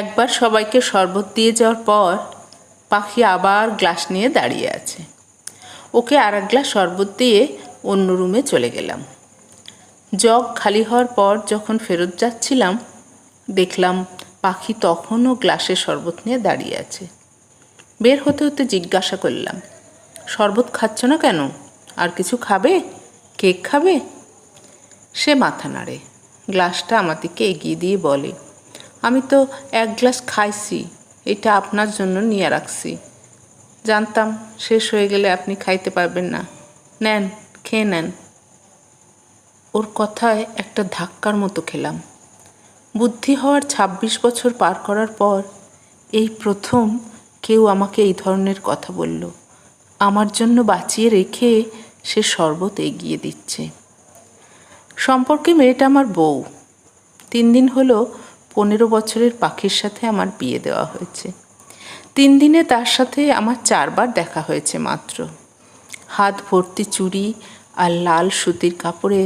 একবার সবাইকে শরবত দিয়ে যাওয়ার পর পাখি আবার গ্লাস নিয়ে দাঁড়িয়ে আছে। ওকে আর এক গ্লাস শরবত দিয়ে অন্য রুমে চলে গেলাম। জগ খালি হওয়ার পর যখন ফেরত যাচ্ছিলাম, দেখলাম পাখি তখনও গ্লাসে শরবত নিয়ে দাঁড়িয়ে আছে। বের হতে হতে জিজ্ঞাসা করলাম, শরবত খাচ্ছ না কেন? আর কিছু খাবে? কেক খাবে? সে মাথা নাড়ে। গ্লাসটা আমার দিকে এগিয়ে দিয়ে বলে আমি তো এক গ্লাস খাইছি, এটা আপনার জন্য নিয়ে রাখছি। জানতাম শেষ হয়ে গেলে আপনি খাইতে পারবেন না। নেন, খেয়ে নেন। ওর কথায় একটা ধাক্কার মতো খেলাম। বুদ্ধি হওয়ার ২৬ বছর পার করার পর এই প্রথম কেউ আমাকে এই ধরনের কথা বলল। আমার জন্য বাঁচিয়ে রেখে সে শরবত এগিয়ে দিচ্ছে। সম্পর্কে মেয়েটা আমার বউ। তিন দিন হলো পনেরো বছরের পাখির সাথে আমার বিয়ে দেওয়া হয়েছে। তিন দিনে তার সাথে আমার চারবার দেখা হয়েছে মাত্র। হাত ভর্তি চুড়ি আর লাল সুতির কাপড়ে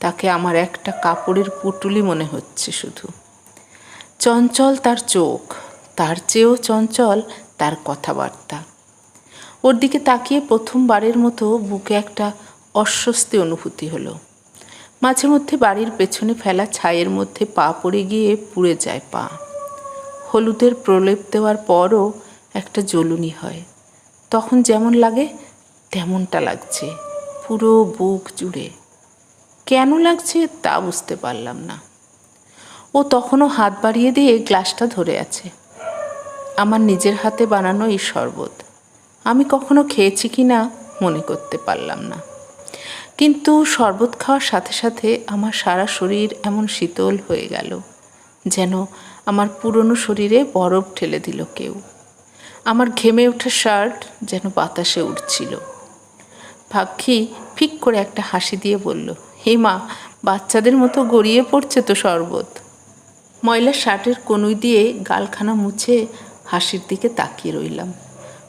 তাকে আমার একটা কাপড়ের পুটুলি মনে হচ্ছে শুধু। চঞ্চল তার চোখ, তার চেয়েও চঞ্চল তার কথাবার্তা। ওর দিকে তাকিয়ে প্রথমবারের মতো বুকে একটা অস্বস্তি অনুভূতি হলো। মাঝে মধ্যে বাড়ির পেছনে ফেলা ছাইয়ের মধ্যে পা পড়ে গিয়ে পুড়ে যায় পা। হলুদের প্রলেপ দেওয়ার পরও একটা জ্বলুনি হয়। তখন যেমন লাগে, তেমনটা লাগছে, পুরো বুক জুড়ে। কেন লাগছে তা বুঝতে পারলাম না। ও তখনও হাত বাড়িয়ে দিয়ে গ্লাসটা ধরে আছে। আমার নিজের হাতে বানানো এই শরবত। আমি কখনো খেয়েছি কি না মনে করতে পারলাম না। কিন্তু শরবত খাওয়ার সাথে সাথে আমার সারা শরীর এমন শীতল হয়ে গেল, যেন আমার পুরনো শরীরে বরফ ঠেলে দিল কেউ। আমার ঘেমে ওঠা শার্ট যেন বাতাসে উঠছিল ভাগ্যি ফিক করে একটা হাসি দিয়ে বলল, হে মা, বাচ্চাদের মতো গড়িয়ে পড়ছে তো শরবত। ময়লা শার্টের কনুই দিয়ে গালখানা মুছে হাসির দিকে তাকিয়ে রইলাম।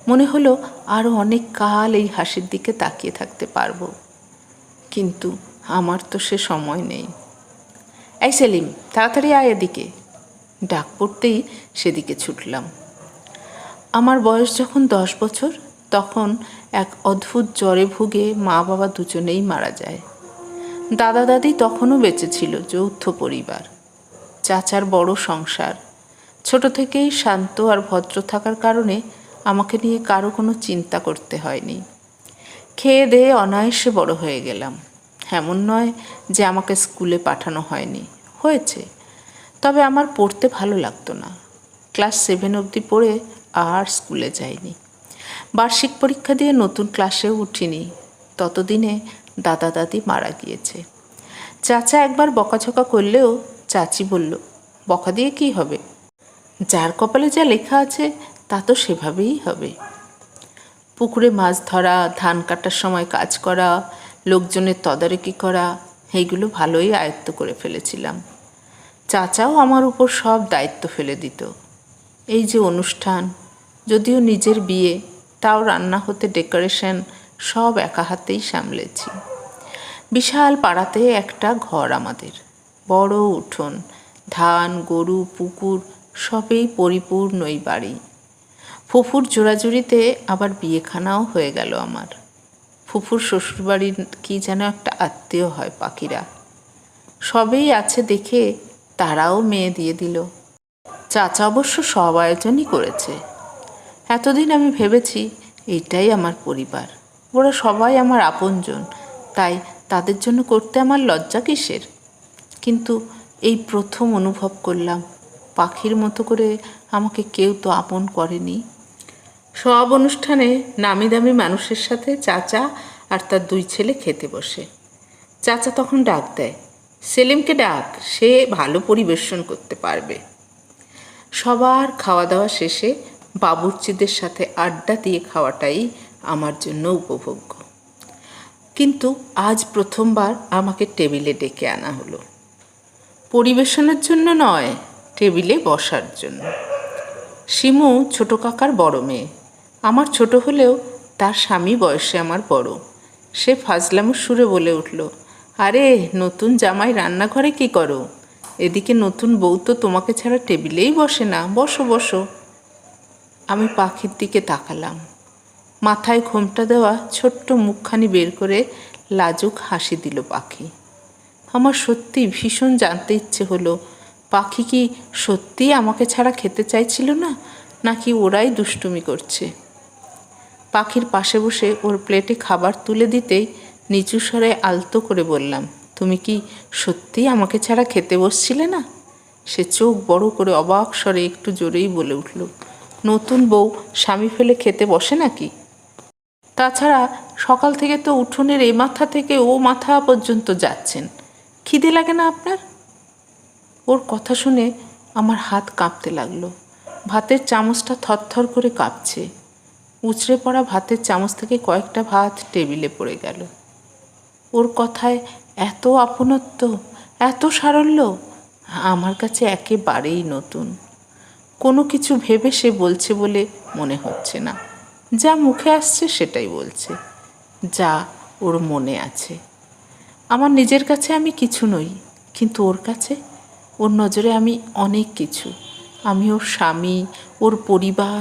মনে হলো আরও অনেক কাল এই হাসির দিকে তাকিয়ে থাকতে পারব। কিন্তু আমার তো সে সময় নেই। এই সেলিম, তাড়াতাড়ি আয় এদিকে। ডাক পড়তেই সেদিকে ছুটলাম। আমার বয়স যখন দশ বছর, তখন এক অদ্ভুত জ্বরে ভুগে মা বাবা দুজনেই মারা যায়। দাদা দাদি তখনও বেঁচে ছিল, যৌথ পরিবার। চাচার বড় সংসার। ছোট থেকেই শান্ত আর ভদ্র থাকার কারণে আমাকে নিয়ে কারও কোনো চিন্তা করতে হয়নি। খেয়ে দেয়ে অনায়াসে বড় হয়ে গেলাম। এমন নয় যে আমাকে স্কুলে পাঠানো হয়নি। হয়েছে। তবে আমার পড়তে ভালো লাগতো না। ক্লাস সেভেন অবধি পড়ে আর স্কুলে যাইনি। বার্ষিক পরীক্ষা দিয়ে নতুন ক্লাসেও উঠিনি। ততদিনে দাদা দাদি মারা গিয়েছে। চাচা একবার বকাঝকা করলেও চাচি বলল, বকা দিয়ে কী হবে? যার কপালে যা লেখা আছে তা তো সেভাবেই হবে। পুকুরে মাছ ধরা, ধান কাটার সময় কাজ করা, লোকজনের তদারকি করা, এইগুলো ভালোই আয়ত্ত করে ফেলেছিলাম। চাচাও আমার উপর সব দায়িত্ব ফেলে দিত। এই যে অনুষ্ঠান, যদিও নিজের বিয়ে, তাও রান্না হতে ডেকোরেশন সব একা হাতেই সামলেছি। বিশাল পাড়াতে একটা ঘর আমাদের। বড় উঠোন, ধান, গরু, পুকুর, সবেই পরিপূর্ণ এই বাড়ি। ফুফুর জোড়াজুড়িতে আবার বিয়েখানাও হয়ে গেল আমার। ফুফুর শ্বশুরবাড়ির কি যেন একটা আত্মীয় হয় পাখিরা। সবেই আছে দেখে তারাও মেয়ে দিয়ে দিল। চাচা অবশ্য সব আয়োজনই করেছে। এতদিন আমি ভেবেছি এটাই আমার পরিবার। ওরা সবাই আমার আপনজন, তাই তাদের জন্য করতে আমার লজ্জা কিসের? কিন্তু এই প্রথম অনুভব করলাম, পাখির মতো করে আমাকে কেউ তো আপন করেনি। সব অনুষ্ঠানে নামি দামি মানুষের সাথে চাচা আর তার দুই ছেলে খেতে বসে। চাচা তখন ডাক দেয়, সেলিমকে ডাক, সে ভালো পরিবেশন করতে পারবে। সবার খাওয়া দাওয়া শেষে বাবুর্চিদের সাথে আড্ডা দিয়ে খাওয়াটাই আমার জন্য উপভোগ্য। কিন্তু আজ প্রথমবার আমাকে টেবিলে ডেকে আনা হলো। পরিবেশনের জন্য নয়, টেবিলে বসার জন্য। শিমু ছোট কাকার বড় মেয়ে। আমার ছোট হলেও তার স্বামী বয়সে আমার বড়। সে ফাজলামো সুরে বলে উঠল, আরে, নতুন জামাই রান্নাঘরে কি করো? এদিকে নতুন বউ তো তোমাকে ছাড়া টেবিলেই বসে না। বসো বসো। আমি পাখির দিকে তাকালাম। মাথায় ঘোমটা দেওয়া ছোট্ট মুখখানি বের করে লাজুক হাসি দিল পাখি। আমার সত্যি ভীষণ জানতে ইচ্ছে হলো, পাখি কি সত্যিই আমাকে ছাড়া খেতে চাইছিল না? নাকি ওরাই দুষ্টুমি করছে? পাখির পাশে বসে ওর প্লেটে খাবার তুলে দিতেই নিচু স্বরে আলতো করে বললাম, তুমি কি সত্যিই আমাকে ছাড়া খেতে বসছিলে না? সে চোখ বড় করে অবাক স্বরে একটু জোরেই বলে উঠল, নতুন বউ স্বামী ফেলে খেতে বসে নাকি? তাছাড়া সকাল থেকে তো উঠোনের এই মাথা থেকে ও মাথা পর্যন্ত যাচ্ছেন, খিদে লাগে না আপনার? ওর কথা শুনে আমার হাত কাঁপতে লাগল, ভাতের চামচটা থরথর করে কাঁপছে। উচড়ে পড়া ভাতের চামচ থেকে কয়েকটা ভাত টেবিলে পড়ে গেল। ওর কথায় এত আপনত্ব, এত সারল্য, আমার কাছে একেবারেই নতুন। কোনো কিছু ভেবে সে বলছে বলে মনে হচ্ছে না। যা মুখে আসছে সেটাই বলছে, যা ওর মনে আছে। আমার নিজের কাছে আমি কিছু নই, কিন্তু ওর কাছে, ওর নজরে আমি অনেক কিছু। আমি ওর স্বামী, ওর পরিবার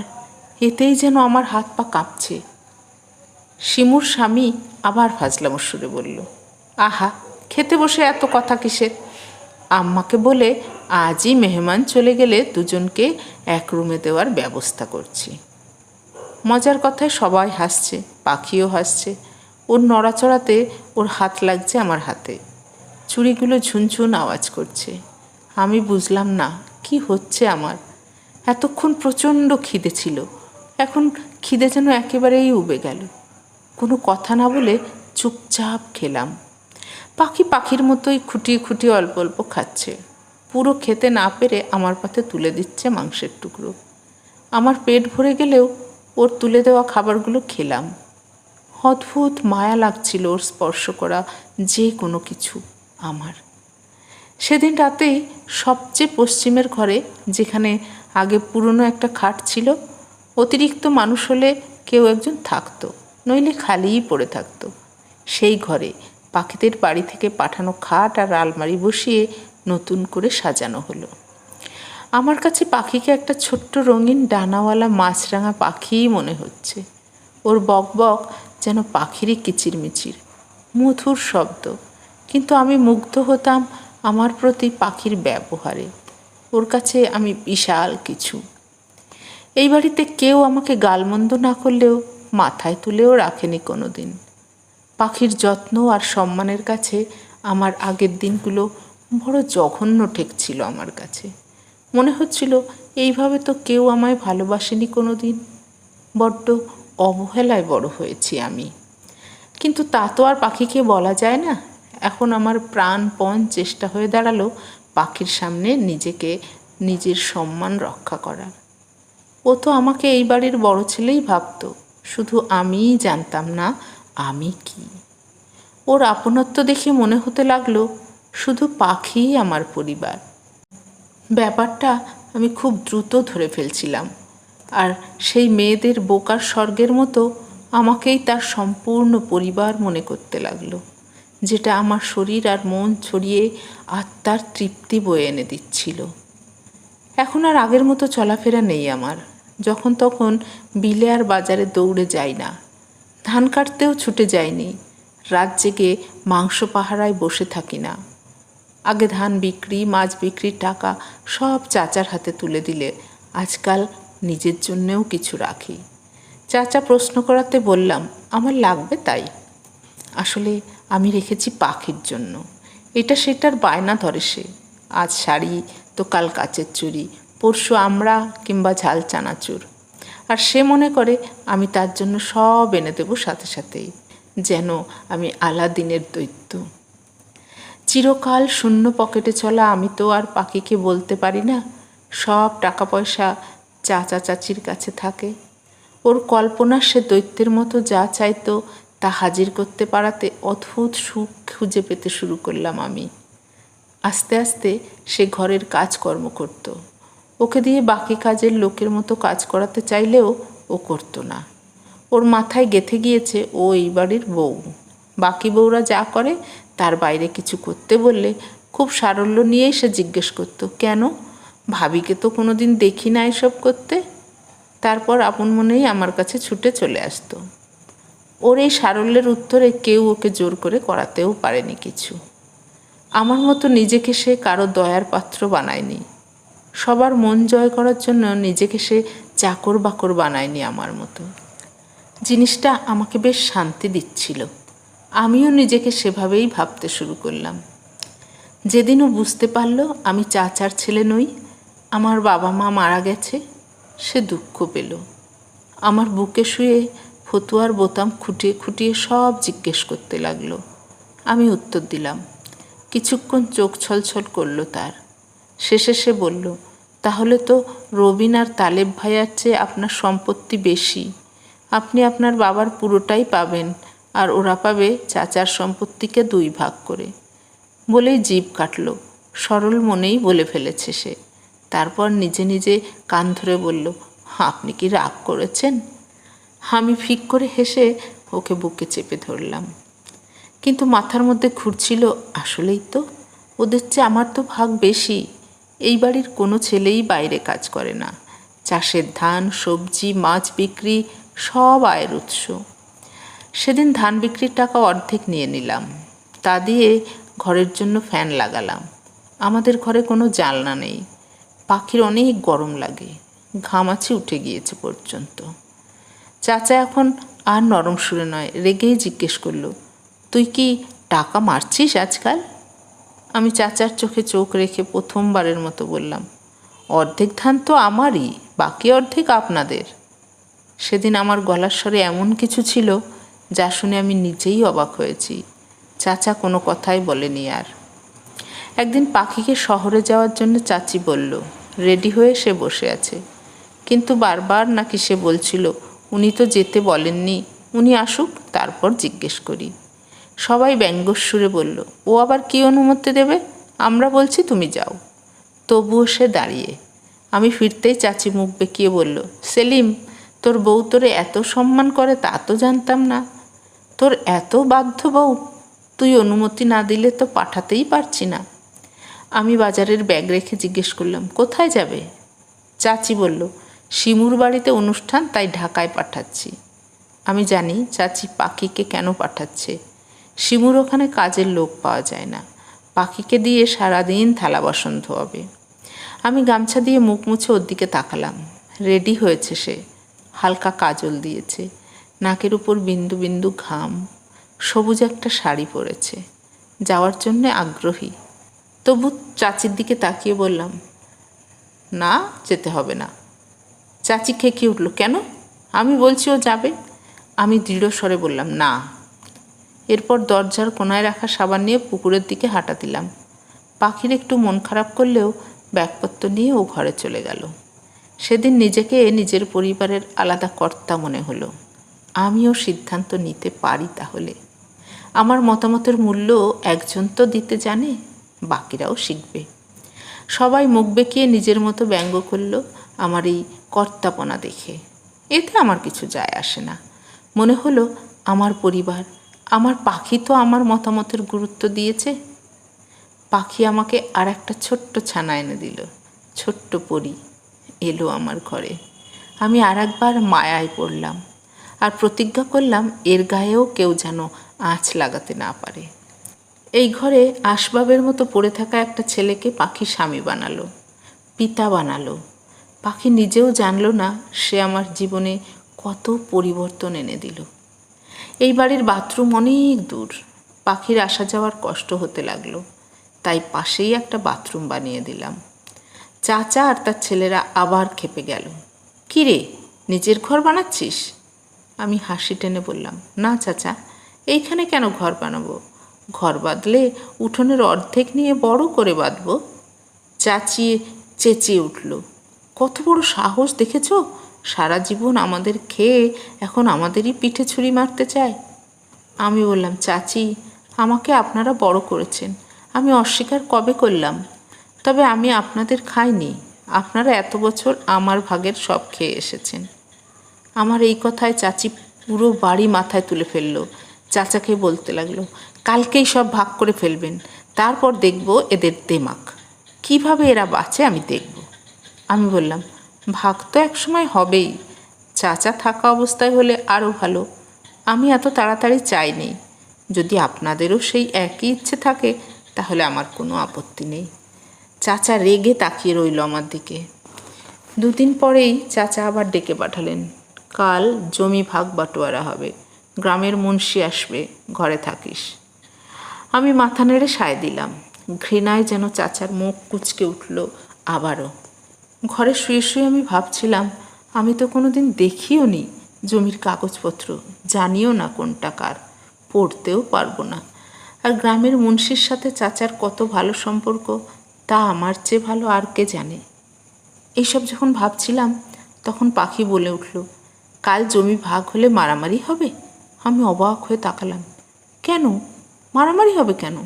এতেই যেন আমার হাত পা কাঁপছে। শিমুর স্বামী আবার ফাজলামো সুরে বলল, আহা, খেতে বসে এত কথা কিসের? আম্মাকে বলে আজই মেহমান চলে গেলে দুজনকে এক রুমে দেওয়ার ব্যবস্থা করছি। মজার কথায় সবাই হাসছে, পাখিও হাসছে। ওর নড়াচড়াতে ওর হাত লাগছে আমার হাতে। চুড়িগুলো ঝুনঝুন আওয়াজ করছে। আমি বুঝলাম না, কি হচ্ছে আমার? এতক্ষণ প্রচণ্ড খিদে ছিল। এখন খিদে যেন একেবারেই উবে গেল। কোনো কথা না বলে চুপচাপ খেলাম। পাখি পাখির মতোই খুঁটিয়ে খুঁটিয়ে অল্প অল্প খাচ্ছে। পুরো খেতে না পেরে আমার পাতে তুলে দিচ্ছে মাংসের টুকরো। আমার পেট ভরে গেলেও ওর তুলে দেওয়া খাবারগুলো খেলাম। অদ্ভুত মায়া লাগছিল ওর স্পর্শ করা যে কোনো কিছু আমার। সেদিন রাতেই সবচেয়ে পশ্চিমের ঘরে, যেখানে আগে পুরনো একটা খাট ছিল অতিরিক্ত মানুষ হলে কেউ একজন থাকতো, নইলে খালিই পড়ে থাকতো। সেই ঘরে পাখিদের বাড়ি থেকে পাঠানো খাট আর আলমারি বসিয়ে নতুন করে সাজানো হলো। আমার কাছে পাখিকে একটা ছোট্ট রঙিন ডানাওয়ালা মাছরাঙা পাখিই মনে হচ্ছে। ওর বক বক যেন পাখিরই কিচিরমিচির, মধুর শব্দ। কিন্তু আমি মুগ্ধ হতাম আমার প্রতি পাখির ব্যবহারে। ওর কাছে আমি বিশাল কিছু। এই বাড়িতে কেউ আমাকে গালমন্দ না করলেও মাথায় তুলেও রাখেনি কোনো দিন পাখির যত্ন আর সম্মানের কাছে আমার আগের দিনগুলো বড় জঘন্য ঠেকছিল আমার কাছে। মনে হচ্ছিল এইভাবে তো কেউ আমায় ভালোবাসেনি কোনো দিন বড্ড অবহেলায় বড় হয়েছি আমি। কিন্তু তা তো আর পাখিকে বলা যায় না। এখন আমার প্রাণপণ চেষ্টা হয়ে দাঁড়াল পাখির সামনে নিজেকে, নিজের সম্মান রক্ষা করার। ও তো আমাকে এই বাড়ির বড় ছেলেই ভাবতো। শুধু আমিই জানতাম না, আমি কি? ওর আপনত্ব দেখে মনে হতে লাগল, শুধু পাখিই আমার পরিবার। ব্যাপারটা আমি খুব দ্রুত ধরে ফেলছিলাম। আর সেই মেয়েদের বোকার স্বর্গের মতো আমাকেই তার সম্পূর্ণ পরিবার মনে করতে লাগল, যেটা আমার শরীর আর মন ছড়িয়ে আত্মার তৃপ্তি বয়ে এনে দিচ্ছিল। এখন আর আগের মতো চলাফেরা নেই আমার। যখন তখন বিলে আর বাজারে দৌড়ে যাই না। ধান কাটতেও ছুটে যায়নি রাত জেগে মাংস পাহারায় বসে থাকি না। আগে ধান বিক্রি, মাছ বিক্রির টাকা সব চাচার হাতে তুলে দিলে। আজকাল নিজের জন্যেও কিছু রাখি। চাচা প্রশ্ন করাতে বললাম, আমার লাগবে তাই? আসলে আমি রেখেছি পাখির জন্য। এটা সেটার বায়না ধরে সে। আজ শাড়ি, তো কাল কাচের চুড়ি। পরশু আমরা কিংবা ঝাল চানাচুর। আর সে মনে করে, আমি তার জন্য সব এনে দেবো সাথে সাথেই, যেন আমি আলাদিনের দৈত্য। চিরকাল শূন্য পকেটে চলা আমি তো আর পাখিকে বলতে পারি না, সব টাকা পয়সা চাচা চাচির কাছে থাকে। ওর কল্পনা সে দৈত্যের মতো যা চাইতো, তা হাজির করতে পারাতে অদ্ভুত সুখ খুঁজে পেতে শুরু করলাম আমি। আস্তে আস্তে সে ঘরের কাজকর্ম করত। ওকে দিয়ে বাকি কাজের লোকের মতো কাজ করাতে চাইলেও ও করতো না। ওর মাথায় গেথে গিয়েছে ও এই বাড়ির বউ। বাকি বউরা যা করে, তার বাইরে কিছু করতে বললে খুব সারল্য নিয়েই সে জিজ্ঞেস করতো, কেন? ভাবিকে তো কোনো দিন দেখি না এসব করতে? তারপর আপন মনেই আমার কাছে ছুটে চলে আসতো। ওর এই সারল্যের উত্তরে কেউ ওকে জোর করে করাতেও পারেনি কিছু। আমার মতো নিজেকে সে কারও দয়ার পাত্র বানায়নি। সবার মন জয় করার জন্য নিজেকে সে চাকর বাকর বানায়নি আমার মতো। জিনিসটা আমাকে বেশ শান্তি দিচ্ছিল। আমিও নিজেকে সেভাবেই ভাবতে শুরু করলাম। যেদিনও বুঝতে পারল আমি চাচার ছেলে নই, আমার বাবা মা মারা গেছে, সে দুঃখ পেল। আমার বুকে শুয়ে ফতুয়ার বোতাম খুঁটিয়ে খুঁটিয়ে সব জিজ্ঞেস করতে লাগল। আমি উত্তর দিলাম, কিছুক্ষণ চোখ ছলছল করল তার। শেষে সে বলল, তাহলে তো রবিন আর তালেব ভাইয়ার চেয়ে আপনার সম্পত্তি বেশি। আপনি আপনার বাবার পুরোটাই পাবেন আর ওরা পাবে চাচার সম্পত্তিকে দুই ভাগ করে। বলেই জিভ কাটল। সরল মনেই বলে ফেলেছে সে। তারপর নিজে নিজে কান ধরে বলল, আপনি কি রাগ করেছেন? আমি ফিক করে হেসে ওকে বুকে চেপে ধরলাম। কিন্তু মাথার মধ্যে ঘুরছিল, আসলেই তো? ওদের চেয়ে আমার তো ভাগ বেশি। এই বাড়ির কোনো ছেলেই বাইরে কাজ করে না। চাষের ধান, সবজি, মাছ বিক্রি সব আয়ের উৎস। সেদিন ধান বিক্রির টাকা অর্ধেক নিয়ে নিলাম। তা দিয়ে ঘরের জন্য ফ্যান লাগালাম। আমাদের ঘরে কোনো জানলা নেই। পাখির অনেক গরম লাগে। ঘামাচি উঠে গিয়েছে পর্যন্ত। চাচা এখন আর নরম সুরে নয়, রেগেই জিজ্ঞেস করল, তুই কি টাকা মারছিস আজকাল? আমি চাচার চোখে চোখ রেখে প্রথমবারের মতো বললাম, অর্ধেক ধান তো আমারই, বাকি অর্ধেক আপনাদের। সেদিন আমার গলার স্বরে এমন কিছু ছিল যা শুনে আমি নিজেই অবাক হয়েছি। চাচা কোনো কথাই বলেনি আর। একদিন পাখিকে শহরে যাওয়ার জন্য চাচি বলল, রেডি হয়ে সে বসে আছে। কিন্তু বারবার নাকি সে বলছিল, উনি তো যেতে বলেননি, উনি আসুক, তারপর জিজ্ঞেস করি। সবাই ব্যঙ্গস্বরে বলল, ও আবার কি অনুমতি দেবে? আমরা বলছি তুমি যাও। তবুও সে দাঁড়িয়ে। আমি ফিরতেই চাচি মুখ বেঁকিয়ে বলল, সেলিম, তোর বউ তোরে এত সম্মান করে তা তো জানতাম না। তোর এত বাধ্য বউ, তুই অনুমতি না দিলে তো পাঠাতেই পারছি না। আমি বাজারের ব্যাগ রেখে জিজ্ঞেস করলাম, কোথায় যাবে? চাচি বলল, শিমুর বাড়িতে অনুষ্ঠান, তাই ঢাকায় পাঠাচ্ছি। আমি জানি চাচি পাখিকে কেন পাঠাচ্ছে। শিমুর ওখানে কাজের লোক পাওয়া যায় না। পাখিকে দিয়ে সারাদিন থালা বাসন ধোয়াবে আমি গামছা দিয়ে মুখ মুছে ওর দিকে তাকালাম। রেডি হয়েছে সে। হালকা কাজল দিয়েছে। নাকের উপর বিন্দু বিন্দু ঘাম। সবুজ একটা শাড়ি পরেছে। যাওয়ার জন্যে আগ্রহী। তবু চাচির দিকে তাকিয়ে বললাম, না, যেতে হবে না। চাচি খেকিয়ে উঠল, কেন? আমি বলছি ও যাবে। আমি দৃঢ় স্বরে বললাম, না। এরপর দরজার কোনায় রাখা সাবান নিয়ে পুকুরের দিকে হাঁটা দিলাম। পাখির একটু মন খারাপ করলেও ব্যাগপত্র নিয়ে ও ঘরে চলে গেল। সেদিন নিজেকে নিজের পরিবারের আলাদা কর্তা মনে হলো। আমিও সিদ্ধান্ত নিতে পারি তাহলে। আমার মতামতের মূল্য একজন তো দিতে জানে, বাকিরাও শিখবে। সবাই মুখ বেঁকিয়ে নিজের মতো ব্যঙ্গ করল আমার এই কর্তাপনা দেখে। এতে আমার কিছু যায় আসে না। মনে হলো আমার পরিবার আমার পাখি তো আমার মতামতের গুরুত্ব দিয়েছে। পাখি আমাকে আর একটা ছোট্ট ছানা এনে দিল। ছোট্ট পরি এলো আমার ঘরে। আমি আর একবার মায়ায় পড়লাম আর প্রতিজ্ঞা করলাম এর গায়েও কেউ যেন আঁচ লাগাতে না পারে। এই ঘরে আসবাবের মতো পড়ে থাকা একটা ছেলেকে পাখি স্বামী বানালো, পিতা বানালো। পাখি নিজেও জানলো না সে আমার জীবনে কত পরিবর্তন এনে দিল। এই বাড়ির বাথরুম অনেক দূর। পাখির আসা যাওয়ার কষ্ট হতে লাগল। তাই পাশেই একটা বাথরুম বানিয়ে দিলাম। চাচা আর তার ছেলেরা আবার খেপে গেল। কি রে, নিজের ঘর বানাচ্ছিস? আমি হাসি টেনে বললাম, না চাচা, এইখানে কেন ঘর বানাবো? ঘর বাঁধলে উঠোনের অর্ধেক নিয়ে বড় করে বাঁধবো? চাচিয়ে চেঁচিয়ে উঠল, কত বড় সাহস দেখেছ? সারা জীবন আমাদের খেয়ে এখন আমাদেরই পিঠে ছুরি মারতে চায়? আমি বললাম, চাচি, আমাকে আপনারা বড় করেছেন। আমি অস্বীকার কবে করলাম? তবে আমি আপনাদের খাইনি। আপনারা এত বছর আমার ভাগের সব খেয়ে এসেছেন। আমার এই কথায় চাচি পুরো বাড়ি মাথায় তুলে ফেলল। চাচাকে বলতে লাগল, কালকেই সব ভাগ করে ফেলবেন। তারপর দেখব এদের দেমাক। কীভাবে এরা বাঁচে আমি দেখব? আমি বললাম ভাগ তো একসময় হবেই। চাচা থাকা অবস্থায় হলে আরও ভালো। আমি এত তাড়াতাড়ি চাইনি। যদি আপনাদেরও সেই একই ইচ্ছে থাকে, তাহলে আমার কোনো আপত্তি নেই। চাচা রেগে তাকিয়ে রইল আমার দিকে। দুদিন পরেই চাচা আবার ডেকে পাঠালেন। কাল জমি ভাগ বাটোয়ারা হবে। গ্রামের মুন্সি আসবে, ঘরে থাকিস। আমি মাথা নেড়ে সায় দিলাম। ঘৃণায় যেন চাচার মুখ কুচকে উঠল আবারও। ঘরে শুয়ে শুয়ে আমি ভাবছিলাম, আমি তো কোনোদিন দেখিও নি জমির কাগজপত্র, জানিও না কোনটা কার, পড়তেও পারব না। আর গ্রামের মুন্সির সাথে চাচার কত ভালো সম্পর্ক, তা আমার চেয়ে ভালো আর কে জানে। এইসব যখন ভাবছিলাম, তখন পাখি বলে উঠল, কাল জমি ভাগ হলে মারামারি হবে? আমি অবাক হয়ে তাকালাম, কেন? মারামারি হবে কেন?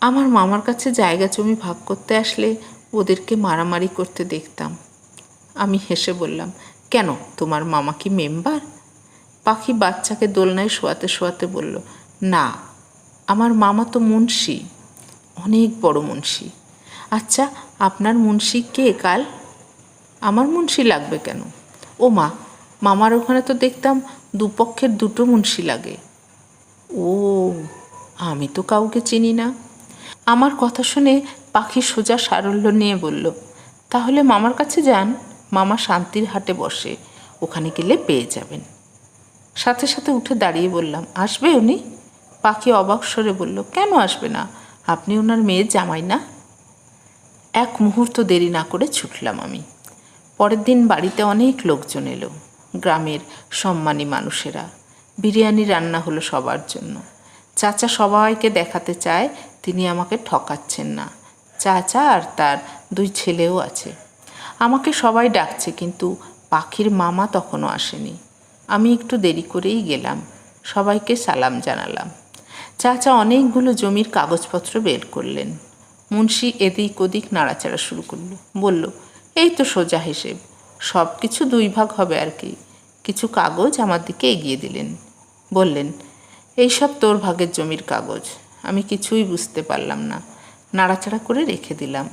আমার মামার কাছে জায়গা জমি ভাগ করতে আসলে ওদেরকে মারামারি করতে দেখতাম। আমি হেসে বললাম, কেন? তোমার মামা কি মেম্বার? পাখি বাচ্চাকে দোলনায় শোয়াতে শোয়াতে বলল, না, আমার মামা তো মুন্সি, অনেক বড় মুন্সি। আচ্ছা আপনার মুন্সি কে কাল? আমার মুন্সি লাগবে কেন? ও মা, মামার ওখানে তো দেখতাম দুপক্ষের দুটো মুন্সি লাগে। ও, আমি তো কাউকে চিনি না। আমার কথা শুনে পাখি সোজা সারল্য নিয়ে বলল, তাহলে মামার কাছে যান, মামা শান্তির হাটে বসে, ওখানে গেলে পেয়ে যাবেন। সাথে সাথে উঠে দাঁড়িয়ে বললাম, আসবে উনি? পাখি অবাক স্বরে বলল, কেন আসবে না? আপনি ওনার মেয়ের জামাই না? এক মুহূর্ত দেরি না করে ছুটলাম আমি। পরের দিন বাড়িতে অনেক লোকজন এলো, গ্রামের সম্মানী মানুষেরা। বিরিয়ানি রান্না হলো সবার জন্য। চাচা সবাইকে দেখাতে চায়, তিনি আমাকে ঠকাচ্ছেন না। চাচা আর তার দুই ছেলেও আছে। আমাকে সবাই ডাকছে, কিন্তু পাখির মামা তখনও আসেনি। আমি একটু দেরি করেই গেলাম, সবাইকে সালাম জানালাম। চাচা অনেকগুলো জমির কাগজপত্র বের করলেন। মুন্সি এদিক ওদিক নাড়াচাড়া শুরু করল, বলল, এই তো সোজা হিসেব সব কিছু দুই ভাগ হবে আর কি। কিছু কাগজ আমার দিকে এগিয়ে দিলেন। বললেন, এইসব তোর ভাগের জমির কাগজ, আমি কিছুই বুঝতে পারলাম না। নাড়াচাড়া করে রেখে দিলাম।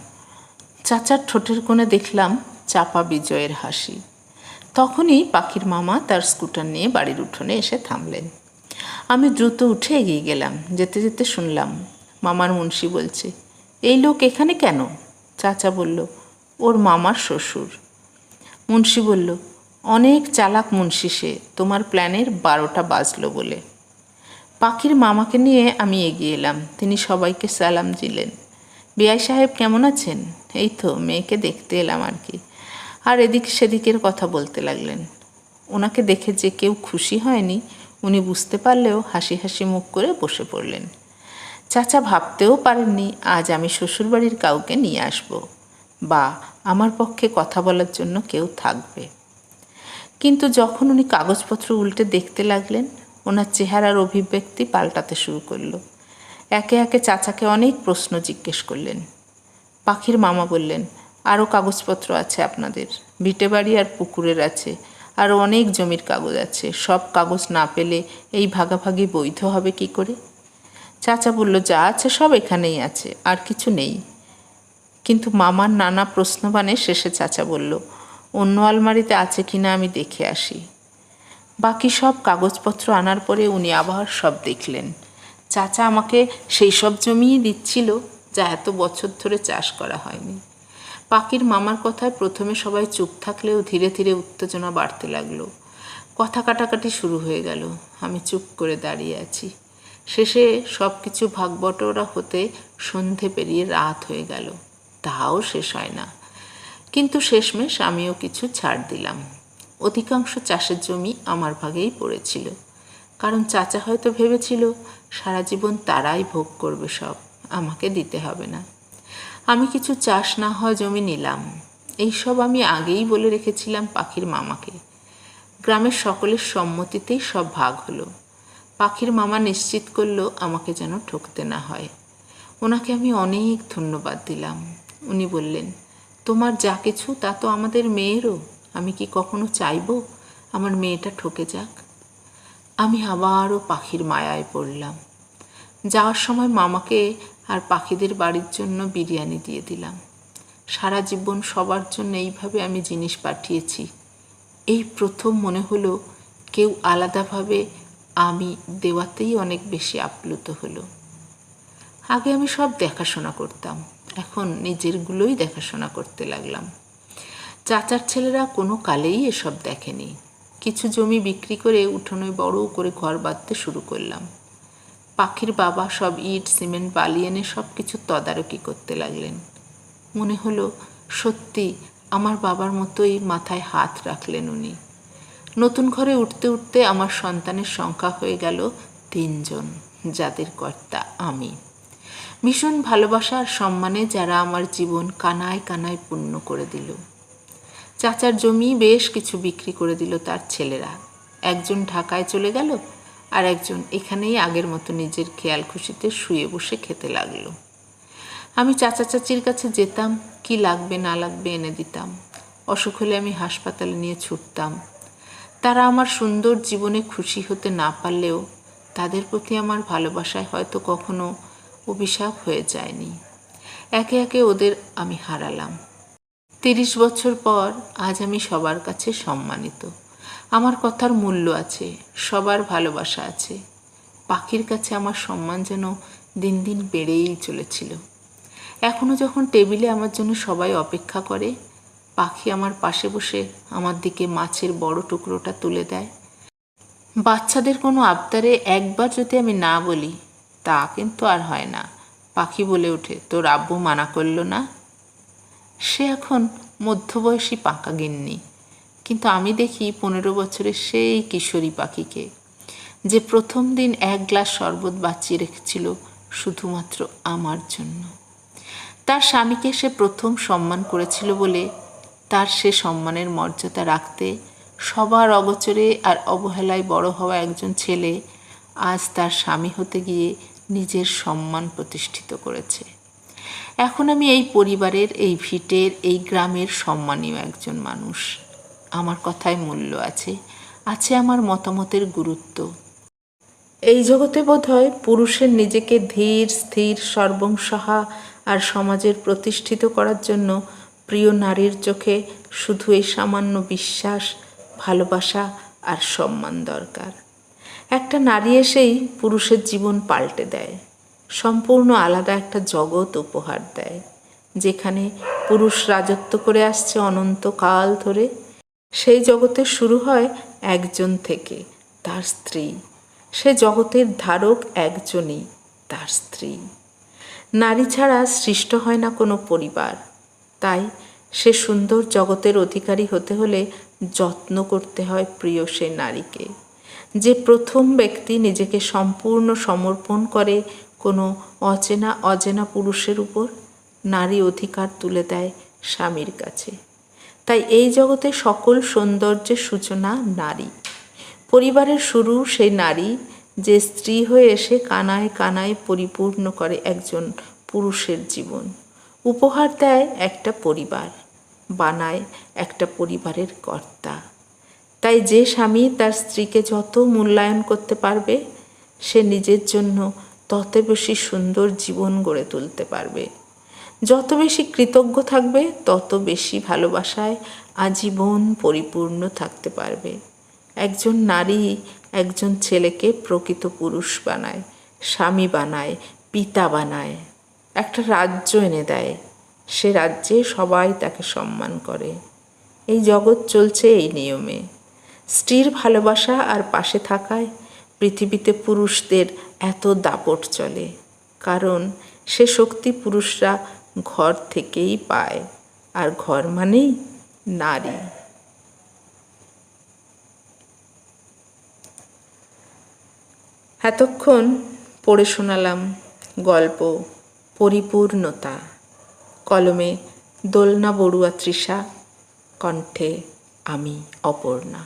চাচার ঠোঁটের কোণে দেখলাম চাপা বিজয়ের হাসি। তখনই পাখির মামা তার স্কুটার নিয়ে বাড়ির উঠোনে এসে থামলেন। আমি দ্রুত উঠে এগিয়ে গেলাম, যেতে যেতে শুনলাম, মামার মুন্সি বলছে, এই লোক এখানে কেন? চাচা বলল, ওর মামার শ্বশুর। মুন্সি বলল, অনেক চালাক মুন্সি সে, তোমার প্ল্যানের বারোটা বাজলো বলে। পাখির মামাকে নিয়ে আমি এগিয়ে এলাম, তিনি সবাইকে সালাম দিলেন। বিআই সাহেব কেমন আছেন? এই তো, মেয়েকে দেখতে এলাম আর কি। আর এদিক সেদিকের কথা বলতে লাগলেন। ওনাকে দেখে যে কেউ খুশি হয়নি, উনি বুঝতে পারলেও হাসি হাসি মুখ করে বসে পড়লেন। চাচা ভাবতেও পারেননি, আজ আমি শ্বশুরবাড়ির কাউকে নিয়ে আসব। বা, আমার পক্ষে কথা বলার জন্য কেউ থাকবে। কিন্তু যখন উনি কাগজপত্র উল্টে দেখতে লাগলেন, ওনার চেহারার অভিব্যক্তি পাল্টাতে শুরু করল। একে একে চাচাকে অনেক প্রশ্ন জিজ্ঞেস করলেন। পাখির মামা বললেন আরও কাগজপত্র আছে আপনাদের। ভিটে বাড়ি আর পুকুরের আছে। আরও অনেক জমির কাগজ আছে। সব কাগজ না পেলে এই ভাগাভাগি বৈধ হবে কি করে? চাচা বলল, যা আছে সব এখানেই আছে, আর কিছু নেই। কিন্তু মামার নানা প্রশ্নবানে শেষে চাচা বলল, অন্য আলমারিতে আছে কি না আমি দেখে আসি। বাকি সব কাগজপত্র আনার পরে উনি আবার সব দেখলেন। চাচা আমাকে সেই সব জমিই দিচ্ছিল যা এত বছর ধরে চাষ করা হয়নি। পাখির মামার কথায় প্রথমে সবাই চুপ থাকলেও ধীরে ধীরে উত্তেজনা বাড়তে লাগল। কথা কাটাকাটি শুরু হয়ে গেল। আমি চুপ করে দাঁড়িয়ে আছি। শেষে সব কিছু ভাগবটরা হতে সন্ধে পেরিয়ে রাত হয়ে গেল। তাও শেষ হয় না। কিন্তু শেষমেশ আমিও কিছু ছাড় দিলাম। অধিকাংশ চাষের জমি আমার ভাগেই পড়েছিল। কারণ চাচা হয়তো ভেবেছিল সারা জীবন তারাই ভোগ করবে সব, আমাকে দিতে হবে না। আমি কিছু চাষ না হওয়া জমি নিলাম। এইসব আমি আগেই বলে রেখেছিলাম পাখির মামাকে। গ্রামের সকলের সম্মতিতেই সব ভাগ হলো। পাখির মামা নিশ্চিত করল আমাকে যেন ঠকতে না হয়। ওনাকে আমি অনেক ধন্যবাদ দিলাম। উনি বললেন, তোমার যা কিছু তা তো আমাদের মেয়েরও। আমি কি কখনো চাইব? আমার মেয়েটা ঠকে যাক। আমি আবারও পাখির মায়ায় পড়লাম। যাওয়ার সময় মামাকে আর পাখিদের বাড়ির জন্য বিরিয়ানি দিয়ে দিলাম। সারা জীবন সবার জন্য এইভাবে আমি জিনিস পাঠিয়েছি। এই প্রথম মনে হলো কেউ আলাদাভাবে আমি দেওয়াতেই অনেক বেশি আপ্লুত হলো। আগে আমি সব দেখাশোনা করতাম, এখন নিজেরগুলোই দেখাশোনা করতে লাগলাম। চাচার ছেলেরা কোনো কালেই এসব দেখেনি। কিছু জমি বিক্রি করে উঠোনে বড় করে ঘর বাঁধতে শুরু করলাম। পাখির বাবা সব ইট, সিমেন্ট, বালি এনে সব কিছু তদারকি করতে লাগলেন। মনে হলো, সত্যি আমার বাবার মতোই মাথায় হাত রাখলেন উনি। নতুন ঘরে উঠতে উঠতে আমার সন্তানের সংখ্যা হয়ে গেল তিনজন, যাদের কর্তা আমি। ভীষণ ভালোবাসা আর সম্মানে যারা আমার জীবন কানায় কানায় পূর্ণ করে দিল। চাচার জমি বেশ কিছু বিক্রি করে দিল তার ছেলেরা। একজন ঢাকায় চলে গেল আর একজন এখানেই আগের মতো নিজের খেয়াল খুশিতে শুয়ে বসে খেতে লাগল। আমি চাচা চাচির কাছে যেতাম, কি লাগবে না লাগবে এনে দিতাম। অসুখ হলে আমি হাসপাতালে নিয়ে ছুটতাম। তারা আমার সুন্দর জীবনে খুশি হতে না পারলেও তাদের প্রতি আমার ভালোবাসায় হয়তো কখনো অভিশাপ হয়ে যায়নি। একে একে ওদের আমি হারালাম। তিরিশ বছর পর আজ আমি সবার কাছে সম্মানিত। আমার কথার মূল্য আছে, সবার ভালোবাসা আছে। পাখির কাছে আমার সম্মান যেন দিন দিন বেড়েই চলেছিল। এখনও যখন টেবিলে আমার জন্য সবাই অপেক্ষা করে, পাখি আমার পাশে বসে আমার দিকে মাছের বড় টুকরোটা তুলে দেয়। বাচ্চাদের কোনো আবদারে একবার যদি আমি না বলি, তা কিন্তু আর হয় না। পাখি বলে ওঠে, তোর আব্বু মানা করল না? সে এখন মধ্যবয়সী পাকা গিন্নি। কিন্তু আমি দেখি পনেরো বছরের সেই কিশোরী পাখিকে, যে প্রথম দিন এক গ্লাস শরবত বাঁচিয়ে রেখেছিল শুধুমাত্র আমার জন্য। তার স্বামীকে সে প্রথম সম্মান করেছিল বলে তার সে সম্মানের মর্যাদা রাখতে সবার অগোচরে আর অবহেলায় বড় হওয়া একজন ছেলে আজ তার স্বামী হতে গিয়ে নিজের সম্মান প্রতিষ্ঠিত করেছে। এখন আমি এই পরিবারের, এই ভিটের, এই গ্রামের সম্মানীয় একজন মানুষ। আমার কথায় মূল্য আছে আছে আমার মতামতের গুরুত্ব। এই জগতে বোধ হয় পুরুষের নিজেকে ধীর, স্থির, সর্বংসহা আর সমাজের প্রতিষ্ঠিত করার জন্য প্রিয় নারীর চোখে শুধু এই সামান্য বিশ্বাস, ভালোবাসা আর সম্মান দরকার। একটা নারী এসেই পুরুষের জীবন পাল্টে দেয়। সম্পূর্ণ আলাদা একটা জগৎ উপহার দেয়, যেখানে পুরুষ রাজত্ব করে আসছে অনন্তকাল ধরে। সেই জগতে শুরু হয় একজন থেকে তার স্ত্রী। সে জগতের ধারক একজনই তার স্ত্রী। নারী ছাড়া সৃষ্ট হয় না কোনো পরিবার। তাই সে সুন্দর জগতের অধিকারী হতে হলে যত্ন করতে হয় প্রিয় সে নারীকে। যে প্রথম ব্যক্তি নিজেকে সম্পূর্ণ সমর্পণ করে কোনো অচেনা, অজেনা পুরুষের উপর নারী অধিকার তুলে দেয় স্বামীর কাছে। তাই এই জগতে সকল সৌন্দর্যের সূচনা নারী। পরিবারের শুরু সেই নারী যে স্ত্রী হয়ে এসে কানায় কানায় পরিপূর্ণ করে একজন পুরুষের জীবন। উপহার দেয় একটা পরিবার, বানায় একটা পরিবারের কর্তা। তাই যে স্বামী তার স্ত্রীকে যত মূল্যায়ন করতে পারবে, সে নিজের জন্য তত বেশি সুন্দর জীবন গড়ে তুলতে পারবে। যত বেশি কৃতজ্ঞ থাকবে, তত বেশি ভালোবাসায় আজীবন পরিপূর্ণ থাকতে পারবে। একজন নারী একজন ছেলেকে প্রকৃত পুরুষ বানায়, স্বামী বানায়, পিতা বানায়, একটা রাজ্য এনে দেয়। সে রাজ্যে সবাই তাকে সম্মান করে। এই জগৎ চলছে এই নিয়মে। স্ত্রীর ভালোবাসা আর পাশে থাকায় পৃথিবীতে পুরুষদের এত দাপট চলে, কারণ সে শক্তি পুরুষরা ঘর থেকেই পায়, আর ঘর মানেই নারী। এতক্ষণ পড়ে শোনালাম গল্প পরিপূর্ণতা, কলমে দোলনা বড়ুয়া তৃষা, কণ্ঠে আমি অপর্ণা।